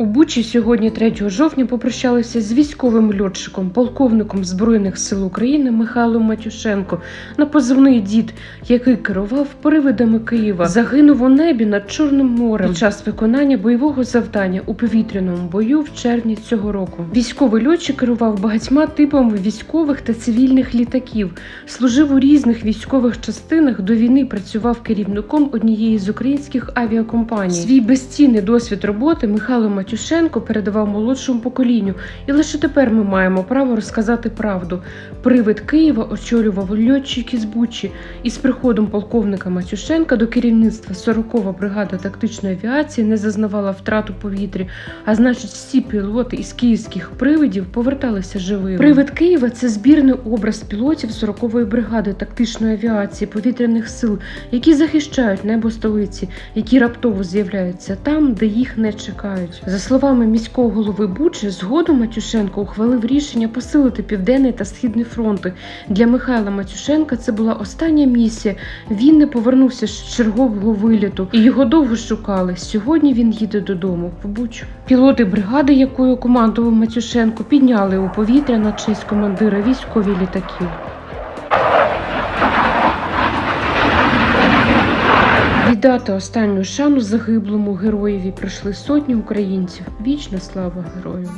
У Бучі сьогодні, 3 жовтня, попрощалися з військовим льотчиком, полковником Збройних сил України Михайлом Матюшенко на позивний дід, який керував привидами Києва. Загинув у небі над Чорним морем під час виконання бойового завдання у повітряному бою в червні цього року. Військовий льотчик керував багатьма типами військових та цивільних літаків, служив у різних військових частинах. До війни працював керівником однієї з українських авіакомпаній. Свій безцінний досвід роботи Михайло Матюшенко передавав молодшому поколінню, і лише тепер ми маємо право розказати правду. Привид Києва очолював льотчик із Бучі, і з приходом полковника Матюшенка до керівництва 40-го бригада тактичної авіації не зазнавала втрат у повітрі. А значить, всі пілоти із київських привидів поверталися живими. Привид Києва це збірний образ пілотів 40-ї бригади тактичної авіації повітряних сил, які захищають небо столиці, які раптово з'являються там, де їх не чекають. За словами міського голови Бучі, згодом Матюшенко ухвалив рішення посилити південний та східний фронти. Для Михайла Матюшенка це була остання місія. Він не повернувся з чергового виліту, і його довго шукали. Сьогодні він їде додому в Бучу. Пілоти бригади, якою командував Матюшенко, підняли у повітря на честь командира військові літаків. Віддати останню шану загиблому героєві прийшли сотні українців. Вічна слава герою!